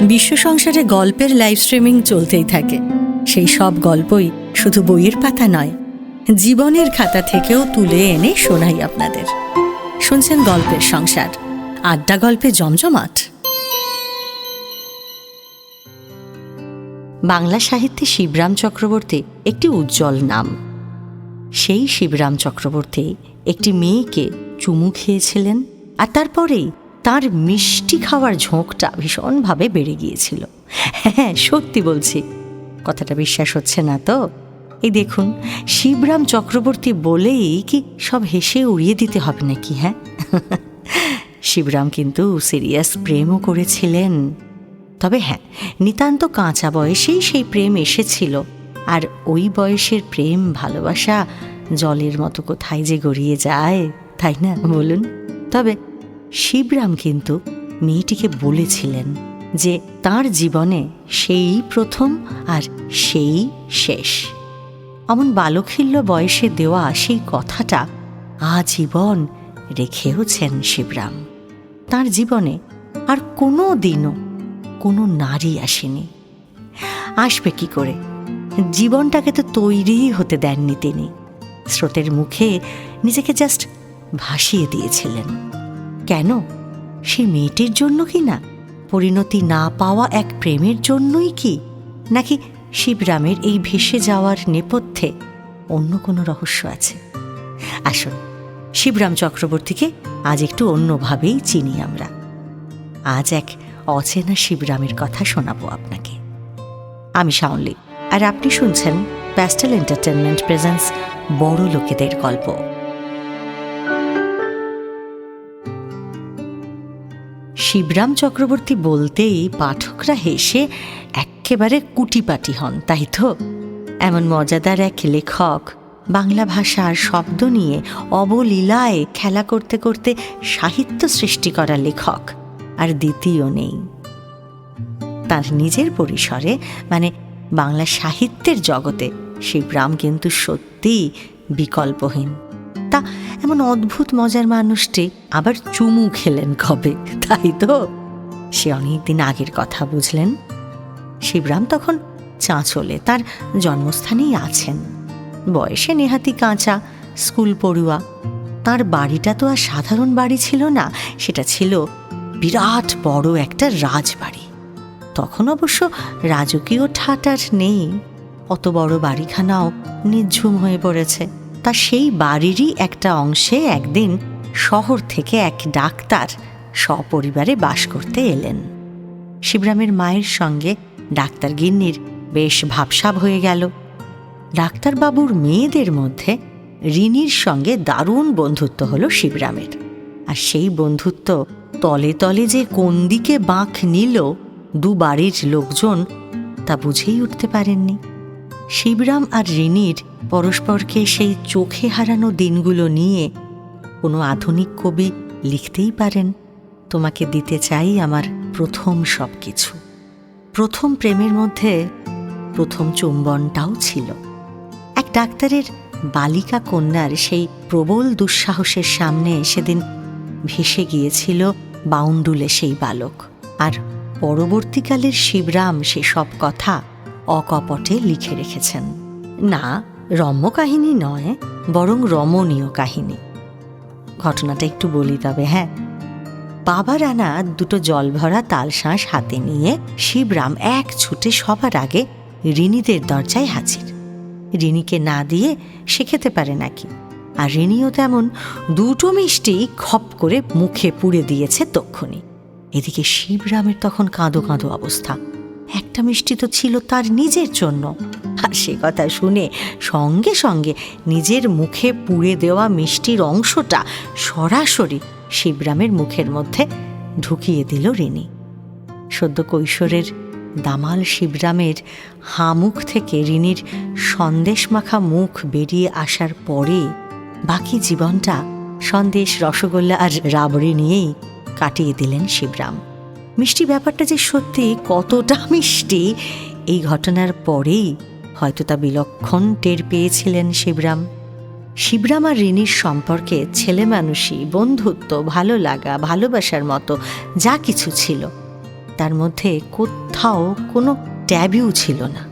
বিশ্ব সংসারে গল্পের লাইভ স্ট্রিমিং চলতেই থাকে। সেই সব গল্পই শুধু বইয়ের পাতা নয়, জীবনের খাতা থেকেও তুলে এনে শোনাই আপনাদের। শুনছেন গল্পের সংসার, আড্ডা গল্পে জমজমাট। বাংলা সাহিত্যে শিবরাম চক্রবর্তী একটি উজ্জ্বল নাম। সেই শিবরাম চক্রবর্তী একটি মেয়েকে চুমু খেয়েছিলেন আর তারপরেই তার মিষ্টি খাওয়ার ঝোঁকটা ভীষণভাবে বেড়ে গিয়েছিল। হ্যাঁ সত্যি বলছি। কথাটা বিশ্বাস হচ্ছে না তো? এই দেখুন, শিবরাম চক্রবর্তী বলেই কি সব হেসে উড়িয়ে দিতে হবে নাকি হ্যাঁ? শিবরাম কিন্তু সিরিয়াস প্রেমও করেছিলেন। তবে হ্যাঁ নিতান্ত কাঁচা বয়সেই সেই প্রেম এসেছিল। আর ওই বয়সের প্রেম ভালোবাসা জলের মতো কোথায় যে গড়িয়ে যায়, তাই না? বলুন। তবে শিবরাম কিন্তু মেয়েটিকে বলেছিলেন যে তার জীবনে সেই প্রথম আর সেই শেষ। অমন বালখিল্য বয়সে দেওয়া সেই কথাটা আজীবন রেখেওছেন শিবরাম। তার জীবনে আর কোনো দিনও কোনো নারী আসেনি। আসবে কি করে? জীবনটাকে তো তৈরিই হতে দেননি তিনি। স্রোতের মুখে নিজেকে জাস্ট ভাসিয়ে দিয়েছিলেন। কেন? সে মেয়েটির জন্য কি না? পরিণতি না পাওয়া এক প্রেমের জন্যই কি? নাকি শিবরামের এই ভেসে যাওয়ার নেপথ্যে অন্য কোনো রহস্য আছে? আসুন, শিবরাম চক্রবর্তীকে আজ একটু অন্যভাবেই চিনি আমরা। আজ এক অচেনা শিবরামের কথা শোনাবো আপনাকে। আমি শাওনলি, আর আপনি শুনছেন প্যাস্টেল এন্টারটেনমেন্ট প্রেজেন্স বড় লোকেদের গল্প। শিবরাম চক্রবর্তী বলতেই পাঠকরা হেসে একেবারে কুটিপাটি হন, তাই তো? এমন মজাদার এক লেখক, বাংলা ভাষার শব্দ নিয়ে অবলীলায় খেলা করতে করতে সাহিত্য সৃষ্টি করা লেখক, আর দ্বিতীয় নেই। তার নিজের পরিসরে মানে বাংলা সাহিত্যের জগতে, শিবরাম কিন্তু সত্যিই বিকল্পহীন। তা এমন অদ্ভুত মজার মানুষটি আবার চুমু খেলেন কবে, তাই তো? সে অনেকদিন আগের কথা বুঝলেন। শিবরাম তখন চাঁচলে তার জন্মস্থানেই আছেন। বয়সে নেহাতি কাঁচা, স্কুল পড়ুয়া। তার বাড়িটা তো আর সাধারণ বাড়ি ছিল না, সেটা ছিল বিরাট বড় একটা রাজবাড়ি। তখন অবশ্য রাজকীয় ঠাটার নেই, অত বড় বাড়িখানাও নিঝুম হয়ে পড়েছে। তা সেই বাড়িরই একটা অংশে একদিন শহর থেকে এক ডাক্তার সপরিবারে বাস করতে এলেন। শিবরামের মায়ের সঙ্গে ডাক্তার গিন্নির বেশ ভাবসাব হয়ে গেল। ডাক্তারবাবুর মেয়েদের মধ্যে রিনির সঙ্গে দারুণ বন্ধুত্ব হলো শিবরামের। আর সেই বন্ধুত্ব তলে তলে যে কোন দিকে বাঁক নিল দু বাড়ির লোকজন তা বুঝেই উঠতে পারেননি। শিবরাম আর রিনির পরস্পরকে সেই চোখে হারানো দিনগুলো নিয়ে কোনো আধুনিক কবি লিখতেই পারেন, তোমাকে দিতে চাই আমার প্রথম সব কিছু প্রথম প্রেমের মধ্যে প্রথম চুম্বনটাও ছিল। এক ডাক্তারের বালিকা কন্যার সেই প্রবল দুঃসাহসের সামনে সেদিন ভেসে গিয়েছিল বাউন্ডুলে সেই বালক। আর পরবর্তীকালের শিবরাম সেসব কথা অকপটে লিখে রেখেছেন। না, রম্য কাহিনী নয়, বরং রমণীয় কাহিনী। ঘটনাটা একটু বলি তবে হ্যাঁ? বাবার আনা দুটো জলভরা তালশাঁস হাতে নিয়ে শিবরাম এক ছুটে সবার আগে রিনিদের দরজায় হাজির। রিনিকে না দিয়ে সে খেতে পারে নাকি? আর রিনিও তেমন দুটো মিষ্টি খপ করে মুখে পুড়ে দিয়েছে তক্ষণি এদিকে শিবরামের তখন কাঁদো কাঁদো অবস্থা। একটা মিষ্টি তো ছিল তার নিজের জন্য। আর সে কথা শুনে সঙ্গে সঙ্গে নিজের মুখে পুড়ে দেওয়া মিষ্টির অংশটা সরাসরি শিবরামের মুখের মধ্যে ঢুকিয়ে দিল রিনি। সদ্য কৈশোরের দামাল শিবরামের হামুখ থেকে রিনির সন্দেশ মাখা মুখ বেরিয়ে আসার পরে বাকি জীবনটা সন্দেশ, রসগোল্লা আর রাবড়ি নিয়েই কাটিয়ে দিলেন শিবরাম। মিষ্টি ব্যাপারটা যে সত্যি কতটা মিষ্টি, এই ঘটনার পরেই হয়তো তা বিলক্ষণ টের পেয়েছিলেন শিবরাম। শিবরাম আর রিনির সম্পর্কে ছেলে মানুষই, বন্ধুত্ব, ভালো লাগা, ভালোবাসার মতো যা কিছু ছিল, তার মধ্যে কোথাও কোনো ট্যাবিউ ছিল না।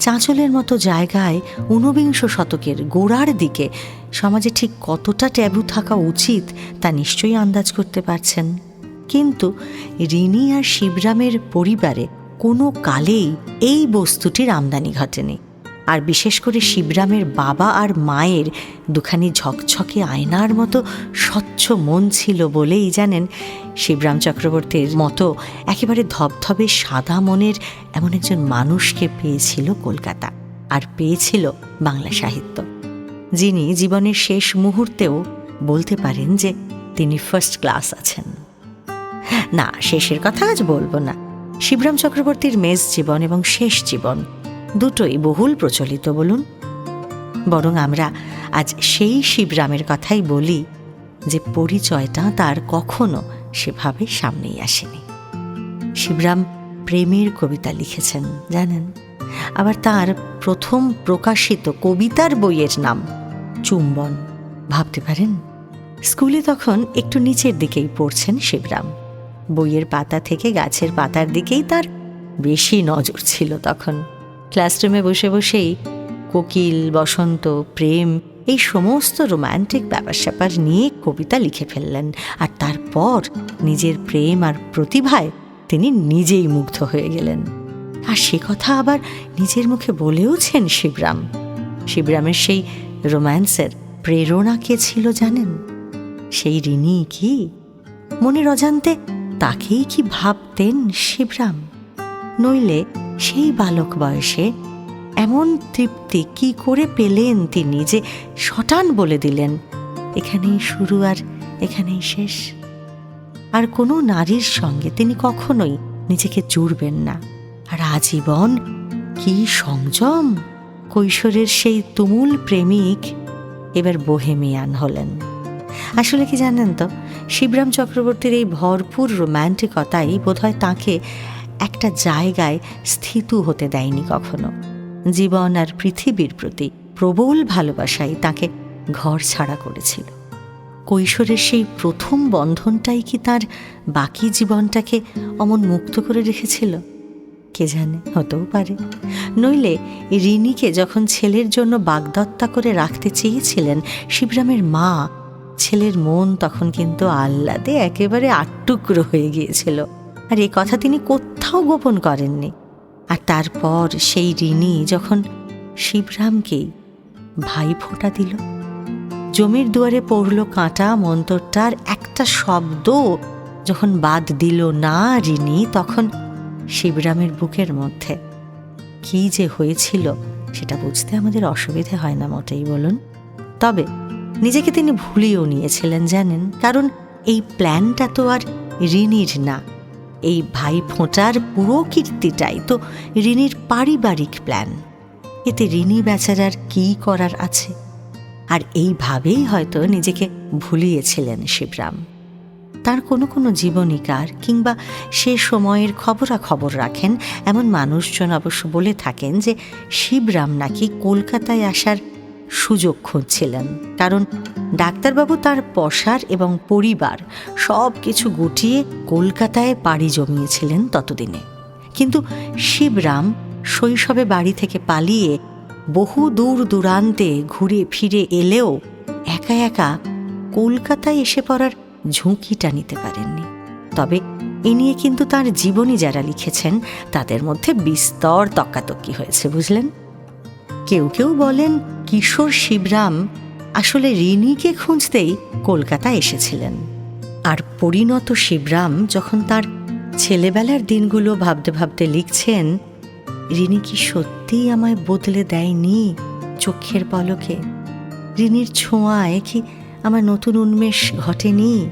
চাঁচলের মতো জায়গায় ঊনবিংশ শতকের গোড়ার দিকে সমাজে ঠিক কতটা ট্যাবু থাকা উচিত তা নিশ্চয়ই আন্দাজ করতে পারছেন। কিন্তু রিনি আর শিবরামের পরিবারে কোনো কালেই এই বস্তুটির আমদানি ঘটেনি। আর বিশেষ করে শিবরামের বাবা আর মায়ের দুখানি ঝকঝকে আয়নার মতো স্বচ্ছ মন ছিল বলেই জানেন শিবরাম চক্রবর্তীর মতো একেবারে ধবধবে সাদা মনের এমন একজন মানুষকে পেয়েছিল কলকাতা আর পেয়েছিল বাংলা সাহিত্য। যিনি জীবনের শেষ মুহূর্তেও বলতে পারেন যে তিনি ফার্স্ট ক্লাস আছেন। না, শেষের কথা আজ বলব না। শিবরাম চক্রবর্তীর মেজ জীবন এবং শেষ জীবন দুটোই বহুল প্রচলিত, বলুন। বরং আমরা আজ সেই শিবরামের কথাই বলি যে পরিচয়টা তার কখনো সেভাবে সামনেই আসেনি। শিবরাম প্রেমের কবিতা লিখেছেন, জানেন? আবার তার প্রথম প্রকাশিত কবিতার বইয়ের নাম চুম্বন। ভাবতে পারেন? স্কুলে তখন একটু নিচের দিকেই পড়ছেন শিবরাম। বইয়ের পাতা থেকে গাছের পাতার দিকেই তার বেশি নজর ছিল তখন। ক্লাসরুমে বসে বসেই কোকিল, বসন্ত, প্রেম এই সমস্ত রোম্যান্টিক ব্যাপার স্যাপার নিয়ে কবিতা লিখে ফেললেন আর তারপর নিজের প্রেম আর প্রতিভায় তিনি নিজেই মুগ্ধ হয়ে গেলেন। আর সে কথা আবার নিজের মুখে বলেওছেন শিবরাম। শিবরামের সেই রোম্যান্সের প্রেরণা কে ছিল জানেন? সেই ঋণী কি? মনের অজান্তে তাকেই কি ভাবতেন শিবরাম? নইলে সেই বালক বয়সে এমন তৃপ্তি কি করে পেলেন তিনি যে শটান বলে দিলেন, এখানেই শুরু আর এখানেই শেষ। আর কোনো নারীর সঙ্গে তিনি কখনোই নিজেকে জুড়বেন না। আর আজীবন কি সংযম, কৈশোরের সেই তুমুল প্রেমিক এবার বোহেমিয়ান হলেন। আসলে কি জানেন তো? শিবরাম চক্রবর্তীর এই ভরপুর রোম্যান্টিকতাই বোধহয় তাকে একটা জায়গায় স্থিত হতে দেয়নি কখনো। জীবন আর পৃথিবীর প্রতি প্রবল ভালোবাসাই তাকে ঘর ছাড়া করেছিল। কৈশোরের সেই প্রথম বন্ধনটাই কি তার বাকি জীবনটাকে অমন মুক্ত করে রেখেছিল? কে জানে, হতেও পারে। নইলে রিনিকে যখন ছেলের জন্য বাগদত্তা করে রাখতে চেয়েছিলেন শিবরামের মা ছেলের মন তখন কিন্তু আহ্লাদে একেবারে আটটুকরো হয়ে গিয়েছিল। আর এ কথা তিনি কোথাও গোপন করেননি। আর তারপর সেই ঋণী যখন শিবরামকেই ভাই ফোঁটা দিল, জমির দুয়ারে পড়ল কাঁটা, মন্তরটার একটা শব্দ যখন বাদ দিল না ঋণী, তখন শিবরামের বুকের মধ্যে। কি যে হয়েছিল, সেটা বুঝতে আমাদের অসুবিধে হয় না মোটেই, বলুন। তবে নিজেকে তিনি ভুলিয়েও নিয়েছিলেন, জানেন? কারণ এই প্ল্যানটা তো আর ঋণীর না। এই ভাই ফোঁটার পুরো কীর্তিটাই তো ঋণীর পারিবারিক প্ল্যান। এতে ঋণী বেচারার কী করার আছে? আর এইভাবেই হয়তো নিজেকে ভুলিয়েছিলেন শিবরাম। তার কোনো কোনো জীবনীকার কিংবা সে সময়ের খবরাখবর রাখেন, এমন মানুষজন অবশ্য বলে থাকেন যে শিবরাম নাকি কলকাতায় আসার সুযোগ খুঁজছিলেন, কারণ ডাক্তারবাবু তার পশার এবং পরিবার সব কিছু গুটিয়ে কলকাতায় পাড়ি জমিয়েছিলেন ততদিনে। কিন্তু শিবরাম শৈশবে বাড়ি থেকে পালিয়ে বহু দূর দূরান্তে ঘুরে ফিরে এলেও একা একা কলকাতায় এসে পড়ার ঝুঁকিটা নিতে পারেননি। তবে এ নিয়ে কিন্তু তার জীবনী যারা লিখেছেন, তাদের মধ্যে বিস্তর তক্কাতক্কি হয়েছে, বুঝলেন? কেউ কেউ বলেন কিশোর শিবরাম আসলে রিনিকে খুঁজতেই কলকাতা এসেছিলেন। আর পরিণত শিবরাম যখন তার ছেলেবেলার দিনগুলো ভাবতে ভাবতে লিখছেন, রিনি কি সত্যিই আমায় বদলে দেয়নি চোখের পলকে? রিনির ছোঁয়ায় কি আমার নতুন উন্মেষ ঘটেনি?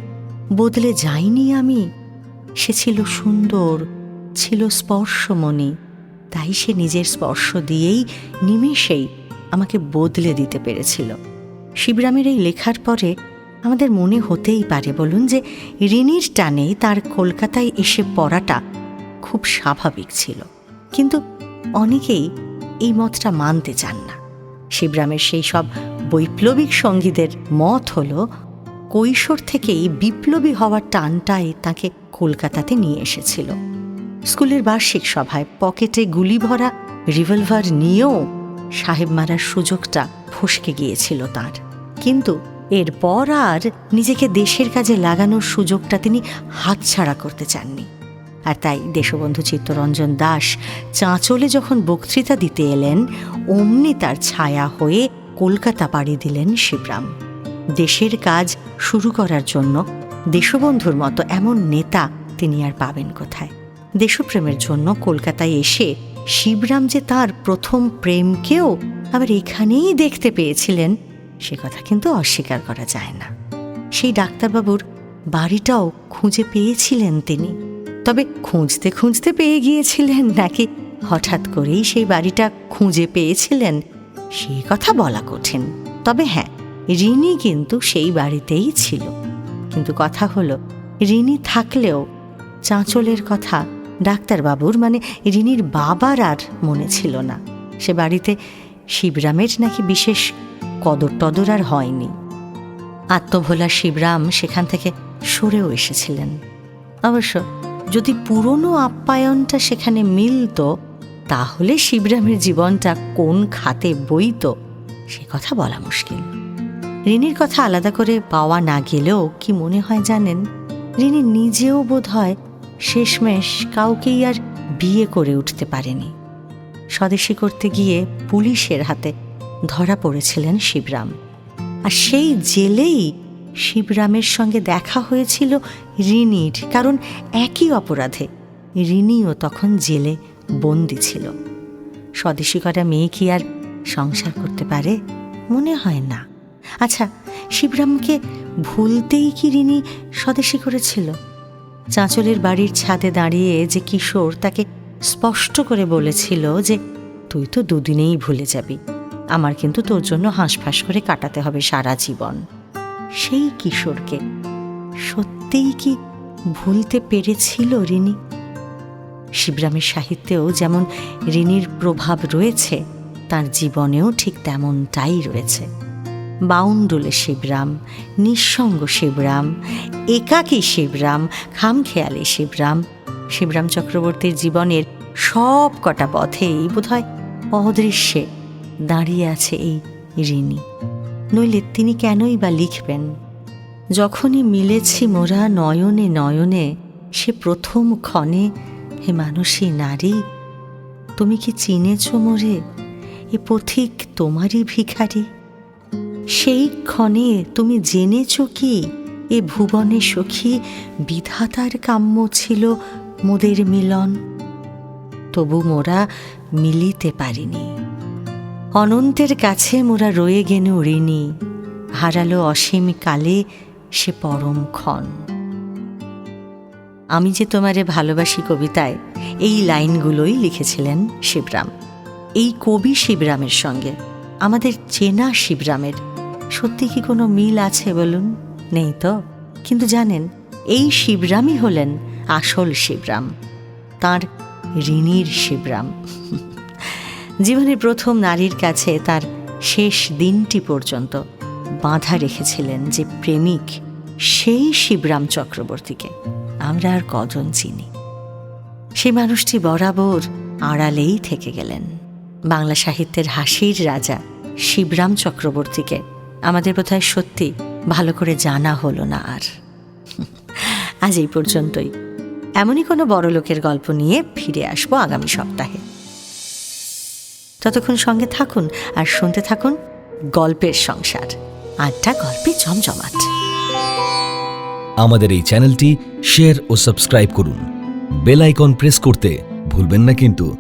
বদলে যাইনি আমি? সে ছিল সুন্দর, ছিল স্পর্শমণি, তাই সে নিজের স্পর্শ দিয়েই নিমেষেই আমাকে বদলে দিতে পেরেছিল। শিবরামের এই লেখার পরে আমাদের মনে হতেই পারে বলুন যে, ঋণীর টানেই তার কলকাতায় এসে পড়াটা খুব স্বাভাবিক ছিল। কিন্তু অনেকেই এই মতটা মানতে চান না। শিবরামের সেই সব বৈপ্লবিক সঙ্গীদের মত হল, কৈশোর থেকেই বিপ্লবী হওয়ার টানটাই তাকে কলকাতাতে নিয়ে এসেছিল। স্কুলের বার্ষিক সভায় পকেটে গুলি ভরা রিভলভার নিয়েও সাহেব মারার সুযোগটা ফসকে গিয়েছিল তার। কিন্তু এরপর আর নিজেকে দেশের কাজে লাগানোর সুযোগটা তিনি হাতছাড়া করতে চাননি। আর তাই দেশবন্ধু চিত্তরঞ্জন দাস চাঁচলে যখন বক্তৃতা দিতে এলেন, অমনি তার ছায়া হয়ে কলকাতা পাড়ি দিলেন শিবরাম। দেশের কাজ শুরু করার জন্য দেশবন্ধুর মতো এমন নেতা তিনি আর পাবেন কোথায়? দেশপ্রেমের জন্য কলকাতায় এসে শিবরাম যে তার প্রথম প্রেমকেও আবার এখানেই দেখতে পেয়েছিলেন, সে কথা কিন্তু অস্বীকার করা যায় না। সেই ডাক্তারবাবুর বাড়িটাও খুঁজে পেয়েছিলেন তিনি। তবে খুঁজতে খুঁজতে পেয়ে গিয়েছিলেন নাকি হঠাৎ করেই সেই বাড়িটা খুঁজে পেয়েছিলেন, সে কথা বলা কঠিন। তবে হ্যাঁ রিনি কিন্তু সেই বাড়িতেই ছিল। কিন্তু কথা হলো, রিনি থাকলেও চাঁচলের কথা ডাক্তারবাবুর মানে রিনির বাবার আর মনে ছিল না। সে বাড়িতে শিবরামের নাকি বিশেষ কদর টদর আর হয়নি। আত্মভোলা শিবরাম সেখান থেকে সরেও এসেছিলেন। অবশ্য যদি পুরনো আপ্যায়নটা সেখানে মিলত, তাহলে শিবরামের জীবনটা কোন খাতে বইত, সে কথা বলা মুশকিল। রিনির কথা আলাদা করে পাওয়া না গেলেও কি মনে হয় জানেন? রিনি নিজেও বোধ হয় শেষমেশ কাউকেই আর বিয়ে করে উঠতে পারেনি। স্বদেশী করতে গিয়ে পুলিশের হাতে ধরা পড়েছিলেন শিবরাম। আর সেই জেলেই শিবরামের সঙ্গে দেখা হয়েছিল রিনির, কারণ একই অপরাধে রিনিও তখন জেলে বন্দি ছিল। স্বদেশী করা মেয়ে কি আর সংসার করতে পারে? মনে হয় না। আচ্ছা শিবরামকে ভুলতেই কি রিনি স্বদেশী করেছিল? চাঁচলের বাড়ির ছাদে দাঁড়িয়ে যে কিশোর তাকে স্পষ্ট করে বলেছিল যে, তুই তো দুদিনেই ভুলে যাবি। আমার কিন্তু তোর জন্য হাঁসফাঁস করে কাটাতে হবে সারা জীবন। সেই কিশোরকে সত্যিই কি ভুলতে পেরেছিল রিনি? শিবরামের সাহিত্যেও যেমন রিনির প্রভাব রয়েছে, তার জীবনেও ঠিক তেমনটাই রয়েছে। বাউন্ডুলে শিবরাম, নিঃসঙ্গ শিবরাম, একাকী শিবরাম, খামখেয়ালে শিবরাম। শিবরাম চক্রবর্তীর জীবনের সব কটা পথেই বোধহয় অদৃশ্যে দাঁড়িয়ে আছে এই ঋণী। নইলে তিনি কেনই বা লিখবেন? যখনই মিলেছি মোরা নয়নে নয়নে, সে প্রথম ক্ষণে, হে মানুষী নারী, তুমি কি চিনেছ মোরে? এ পথিক তোমারই ভিখারি। সেই ক্ষণে তুমি জেনেছ কি, এ ভুবনে সখী বিধাতার কাম্য ছিল মোদের মিলন? তবু মোরা মিলিতে পারিনি। অনন্তের কাছে মোরা রয়ে গেন ঋণী, হারালো অসীম কালে সে পরম ক্ষণ। আমি যে তোমারে ভালোবাসি কবিতায়, এই লাইনগুলোই লিখেছিলেন শিবরাম। এই কবি শিবরামের সঙ্গে, আমাদের চেনা শিবরামের সত্যি কি কোনো মিল আছে বলুন? নেই তো। কিন্তু জানেন, এই শিবরামই হলেন আসল শিবরাম, তার ঋণীর শিবরাম। জীবনের প্রথম নারীর কাছে তার শেষ দিনটি পর্যন্ত বাঁধা রেখেছিলেন যে প্রেমিক সেই শিবরাম চক্রবর্তীকে। আমরা আর কজন চিনি। সেই মানুষটি বরাবর আড়ালেই থেকে গেলেন। বাংলা সাহিত্যের হাসির রাজা শিবরাম চক্রবর্তীকে আমাদের বোধহয় সত্যি ভালো করে জানা হলো না আর। আজ এই পর্যন্তই। এমনই কোনো বড় লোকের গল্প নিয়ে ফিরে আসব আগামী সপ্তাহে। ততক্ষণ সঙ্গে থাকুন আর শুনতে থাকুন গল্পের সংসার। আড্ডা গল্পে জমজমাট। আমাদের এই চ্যানেলটি শেয়ার ও সাবস্ক্রাইব করুন। বেল আইকন প্রেস করতে ভুলবেন না কিন্তু।